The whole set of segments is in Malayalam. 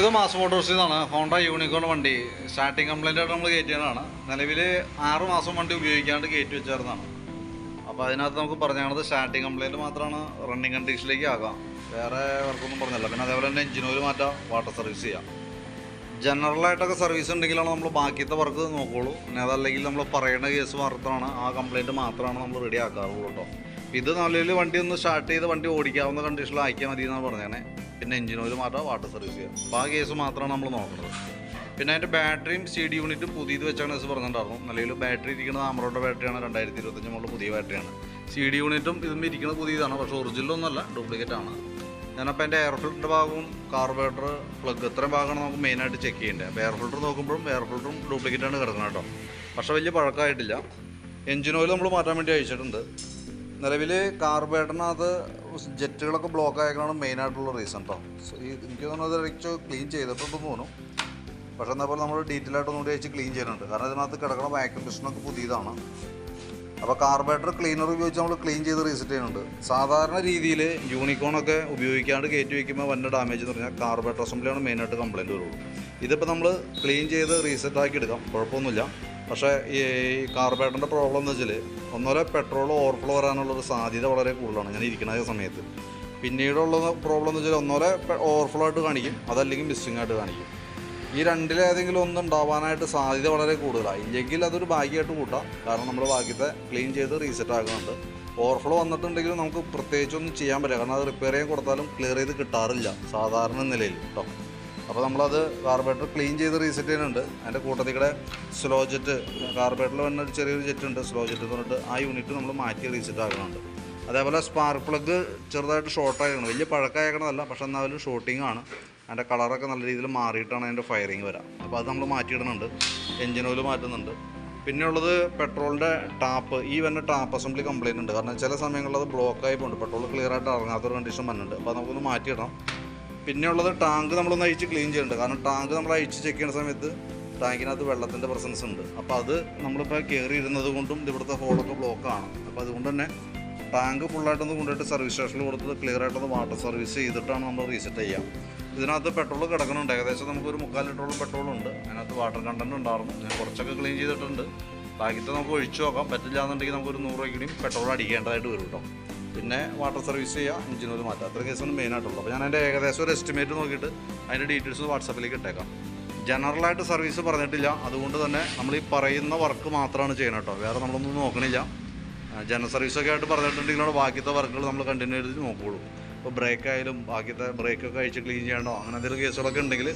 ഇത് മാസ് മോട്ടോഴ്സിൽ നിന്നാണ് ഹോണ്ട യൂണിക്കോൺ വണ്ടി. സ്റ്റാർട്ടിങ് കംപ്ലൈന്റായിട്ട് നമ്മൾ കയറ്റിയതാണ് നിലവിൽ ആറ് മാസം വണ്ടി ഉപയോഗിക്കാണ്ട് കയറ്റി വെച്ചായിരുന്നതാണ് അപ്പോൾ അതിനകത്ത് നമുക്ക് പറഞ്ഞത് സ്റ്റാർട്ടിങ് കംപ്ലൈന്റ് മാത്രമാണ് റണ്ണിങ് കണ്ടീഷനിലേക്ക് ആകാം. വേറെ വർക്കൊന്നും പറഞ്ഞില്ല. പിന്നെ അതേപോലെ തന്നെ എഞ്ചിൻ ഓയിൽ മാറ്റാം വാട്ടർ സർവീസ് ചെയ്യാം. ജനറലായിട്ടൊക്കെ സർവീസ് ഉണ്ടെങ്കിലാണ് നമ്മൾ ബാക്കിയത്തെ വർക്ക് നോക്കുകയുള്ളൂ പിന്നെ അതല്ലെങ്കിൽ നമ്മൾ പറയുന്ന കേസ് മാത്രമാണ് ആ കംപ്ലൈന്റ് മാത്രമാണ് നമ്മൾ റെഡി ആക്കാറുള്ളൂ കേട്ടോ. ഇത് നിലവിൽ വണ്ടി ഒന്ന് സ്റ്റാർട്ട് ചെയ്ത് വണ്ടി ഓടിക്കാവുന്ന കണ്ടീഷനിൽ ആക്കിയാൽ മതി എന്നാണ് പറഞ്ഞേ പിന്നെ എഞ്ചിൻ ഓയിൽ മാറ്റാം വാട്ടർ സർവീസ് ചെയ്യാം. അപ്പോൾ ആ കേസ് മാത്രമാണ് നമ്മൾ നോക്കുന്നത് പിന്നെ അതിന്റെ ബാറ്ററിയും സി ഡി യൂണിറ്റും പുതിയത് വെച്ചാണ് എസ് പറഞ്ഞിട്ടുണ്ടായിരുന്നു. നിലവിൽ ബാറ്ററി ഇരിക്കുന്നത് ആമറോയുടെ ബാറ്ററിയാണ് രണ്ടായിരത്തി ഇരുപത്തഞ്ച് മുകളിൽ പുതിയ ബാറ്ററിയാണ് സി ഡി യൂണിറ്റും ഇതും ഇരിക്കുന്നത് പുതിയതാണ് പക്ഷേ ഒറിജിനലൊന്നുമല്ല ഡ്യൂപ്ലിക്കേറ്റ് ആണ്. ഞാനപ്പോൾ എന്റെ എയർ ഫിൽറ്ററിന്റെ ഭാഗവും കാർബറേറ്റർ പ്ലഗ് ഇത്രയും ഭാഗമാണ് നമുക്ക് മെയിനായിട്ട് ചെക്ക് ചെയ്യേണ്ടത്. അപ്പോൾ എയർ ഫിൽറ്റർ നോക്കുമ്പോഴും എയർ ഫിൽറ്ററും ഡ്യൂപ്ലിക്കേറ്റ് ആണ് കിടക്കുന്നത് കേട്ടോ. പക്ഷേ വലിയ പഴക്കമായിട്ടില്ല. എഞ്ചിൻ ഓയിൽ നമ്മൾ മാറ്റാൻ വേണ്ടി അയച്ചിട്ടുണ്ട്. നിലവിൽ അത് ജെറ്റുകളൊക്കെ ബ്ലോക്ക് ആയതാണ് മെയിനായിട്ടുള്ള റീസൺ കേട്ടോ എനിക്ക് തോന്നുന്നത് അടിച്ച് ക്ലീൻ ഇപ്പം തോന്നും പക്ഷേ എന്നാൽ പോലെ നമ്മൾ ഡീറ്റെയിൽ ആയിട്ട് ഒന്നുകൂടി അയച്ച് ക്ലീൻ ചെയ്യുന്നുണ്ട്. കാരണം ഇതിനകത്ത് കിടക്കുന്ന വാക്യൂം പിസ്റ്റനൊക്കെ പുതിയതാണ്. അപ്പോൾ കാർബറേറ്റർ ക്ലീനർ ഉപയോഗിച്ച് നമ്മൾ ക്ലീൻ ചെയ്ത് റീസെറ്റ് ചെയ്യുന്നുണ്ട്. സാധാരണ രീതിയിൽ യൂണിക്കോണൊക്കെ ഉപയോഗിക്കാണ്ട് കയറ്റി വയ്ക്കുമ്പോൾ വന്ന ഡാമേജ് എന്ന് പറഞ്ഞാൽ കാർബറേറ്റർ അസംബ്ലിയാണ് മെയിനായിട്ട് കംപ്ലയിന്റ് വരുള്ളൂ. ഇതിപ്പോൾ നമ്മൾ ക്ലീൻ ചെയ്ത് റീസെറ്റ് ആക്കി എടുക്കാം. കുഴപ്പമൊന്നുമില്ല. പക്ഷേ ഈ കാർബേറ്ററിന്റെ പ്രോബ്ലം എന്ന് വെച്ചാൽ ഒന്നുപോലെ പെട്രോൾ ഓവർഫ്ലോ വരാനുള്ളൊരു സാധ്യത വളരെ കൂടുതലാണ് ഞാൻ ഇരിക്കുന്ന സമയത്ത്. പിന്നീടുള്ള പ്രോബ്ലം എന്ന് വെച്ചാൽ ഒന്നോലെ ഓവർഫ്ലോ ആയിട്ട് കാണിക്കും അതല്ലെങ്കിൽ മിസ്സിംഗ് ആയിട്ട് കാണിക്കും. ഈ രണ്ടിലേതെങ്കിലും ഒന്ന് ഉണ്ടാവാനായിട്ട് സാധ്യത വളരെ കൂടുതലാണ് ഇല്ലെങ്കിൽ അതൊരു ഭാഗ്യമായിട്ട് കൂട്ടാം. കാരണം നമ്മൾ ഭാഗ്യത്തെ ക്ലീൻ ചെയ്ത് റീസെറ്റ് ആക്കുന്നുണ്ട്. ഓവർഫ്ലോ വന്നിട്ടുണ്ടെങ്കിലും നമുക്ക് പ്രത്യേകിച്ചൊന്നും ചെയ്യാൻ പറ്റില്ല. കാരണം അത് റിപ്പയർ ചെയ്യാൻ കൊടുത്താലും ക്ലിയർ ചെയ്ത് കിട്ടാറില്ല സാധാരണ നിലയിൽ കേട്ടോ അപ്പോൾ നമ്മളത് കാർബറേറ്റർ ക്ലീൻ ചെയ്ത് റീസെറ്റ് ചെയ്യുന്നുണ്ട്. അതിന്റെ കൂട്ടത്തിൽ കൂടെ സ്ലോ ജെറ്റ് കാർബറേറ്ററിൽ വന്ന ഒരു ചെറിയൊരു ജെറ്റ് ഉണ്ട്. സ്ലോ ജെറ്റ് എന്ന് പറഞ്ഞിട്ട് ആ യൂണിറ്റ് നമ്മൾ മാറ്റി റീസെറ്റ് ആക്കുന്നുണ്ട്. അതേപോലെ സ്പാർക്ക് പ്ലഗ് ചെറുതായിട്ട് ഷോർട്ട് ആയിരിക്കണം വലിയ പഴക്കമായിരിക്കണമല്ല പക്ഷെ എന്നാലും ഷോർട്ടിങ് ആണ്. അതിന്റെ കളറൊക്കെ നല്ല രീതിയിൽ മാറിയിട്ടാണ് അതിന്റെ ഫയറിങ് വരാം. അപ്പോൾ അത് നമ്മൾ മാറ്റിയിടുന്നുണ്ട്. എഞ്ചിൻ ഓയിൽ മാറ്റുന്നുണ്ട്. പിന്നെ ഉള്ളത് പെട്രോളിന്റെ ടാപ്പ് ഈ വന്ന ടാപ്പ് അസംബ്ലി കംപ്ലയിന്റ് ഉണ്ട്. കാരണം ചില സമയങ്ങളിൽ അത് ബ്ലോക്ക് ആയി പോകുന്നുണ്ട് പെട്രോൾ ക്ലിയർ ആയിട്ട് ഇറങ്ങാത്തൊരു കണ്ടീഷൻ വന്നിട്ടുണ്ട്. അപ്പോൾ നമുക്കൊന്ന് മാറ്റിയിടണം. പിന്നെ ഉള്ളത് ടാങ്ക് നമ്മളൊന്ന് അഴിച്ച് ക്ലീൻ ചെയ്യേണ്ടത് കാരണം ടാങ്ക് നമ്മൾ അഴിച്ച് ചെക്ക് ചെയ്യുന്ന സമയത്ത് ടാങ്കിനകത്ത് വെള്ളത്തിന്റെ പ്രസൻസ് ഉണ്ട്. അപ്പോൾ അത് നമ്മളിപ്പോൾ കയറി ഇരുന്നത് കൊണ്ടും ഇവിടുത്തെ ഹോളൊക്കെ ബ്ലോക്കാണ് അപ്പോൾ അതുകൊണ്ട് തന്നെ ടാങ്ക് ഫുള്ളായിട്ടൊന്ന് കൊണ്ടുപോയിട്ട് സർവീസ് സ്റ്റേഷനിൽ കൊടുത്ത് ക്ലിയർ ആയിട്ടൊന്ന് വാട്ടർ സർവീസ് ചെയ്തിട്ടാണ് നമ്മൾ റീസെറ്റ് ചെയ്യാം. ഇതിനകത്ത് പെട്രോൾ കിടക്കുന്നുണ്ട്. ഏകദേശം നമുക്കൊരു മുക്കാൽ ലിറ്ററോളം പെട്രോൾ ഉണ്ട്. അതിനകത്ത് വാട്ടർ കണ്ടന്റ് ഉണ്ടായിരുന്നു. ഞാൻ കുറച്ചൊക്കെ ക്ലീൻ ചെയ്തിട്ടുണ്ട്. ബാക്കിത്തെ നമുക്ക് ഒഴിച്ചു നോക്കാം. പറ്റില്ല എന്നുണ്ടെങ്കിൽ നമുക്കൊരു നൂറ് രൂപയ്ക്കും പെട്രോൾ അടിക്കേണ്ടതായിട്ട് വരും കേട്ടോ പിന്നെ വാട്ടർ സർവീസ് ചെയ്യുക എഞ്ചിൻ ഓയിൽ മാറ്റുക അത്ര കേസാണ് മെയിൻ ആയിട്ടുള്ളത്. അപ്പോൾ ഞാൻ അതിന്റെ ഏകദേശം ഒരു എസ്റ്റിമേറ്റ് നോക്കിയിട്ട് അതിന്റെ ഡീറ്റെയിൽസ് വാട്സാപ്പിലേക്ക് ഇട്ടേക്കാം. ജനറലായിട്ട് സർവീസ് പറഞ്ഞിട്ടില്ല. അതുകൊണ്ട് തന്നെ നമ്മൾ ഈ പറയുന്ന വർക്ക് മാത്രമാണ് ചെയ്യണം കേട്ടോ വേറെ നമ്മളൊന്നും നോക്കണില്ല. ജനറൽ സർവീസൊക്കെ ആയിട്ട് പറഞ്ഞിട്ടുണ്ടെങ്കിലാണ് ബാക്കിയത്തെ വർക്കുകൾ നമ്മൾ കണ്ടിന്യൂ ചെയ്ത് നോക്കുകയുള്ളൂ ഇപ്പോൾ ബ്രേക്ക് ആയാലും ബാക്കിയത്തെ ബ്രേക്കൊക്കെ അഴിച്ച് ക്ലീൻ ചെയ്യണോ അങ്ങനെ എന്തെങ്കിലും കേസുകളൊക്കെ ഉണ്ടെങ്കിൽ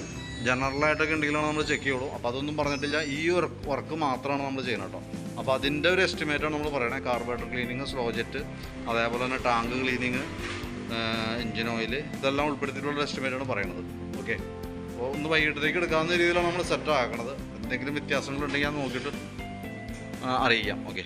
ജനറലായിട്ടൊക്കെ ഉണ്ടെങ്കിലാണ് നമ്മൾ ചെക്ക് ചെയ്യുള്ളൂ. അപ്പോൾ അതൊന്നും പറഞ്ഞിട്ടില്ല. ഈ ഒരു വർക്ക് മാത്രമാണ് നമ്മൾ ചെയ്യണം കേട്ടോ അപ്പോൾ അതിന്റെ ഒരു എസ്റ്റിമേറ്റാണ് നമ്മൾ പറയണത് കാർബറേറ്റർ ക്ലീനിങ് സ്ലോ ജെറ്റ് അതേപോലെ തന്നെ ടാങ്ക് ക്ലീനിങ് എഞ്ചിൻ ഓയിൽ ഇതെല്ലാം ഉൾപ്പെടുത്തിയിട്ടുള്ള എസ്റ്റിമേറ്റാണ് പറയണത്. ഓക്കെ അപ്പോൾ ഒന്ന് വൈകിട്ടത്തേക്ക് എടുക്കാവുന്ന രീതിയിലാണ് നമ്മൾ സെറ്റ് ആക്കണത്. എന്തെങ്കിലും വ്യത്യാസങ്ങളുണ്ടെങ്കിൽ അത് നോക്കിയിട്ട് അറിയിക്കാം. ഓക്കെ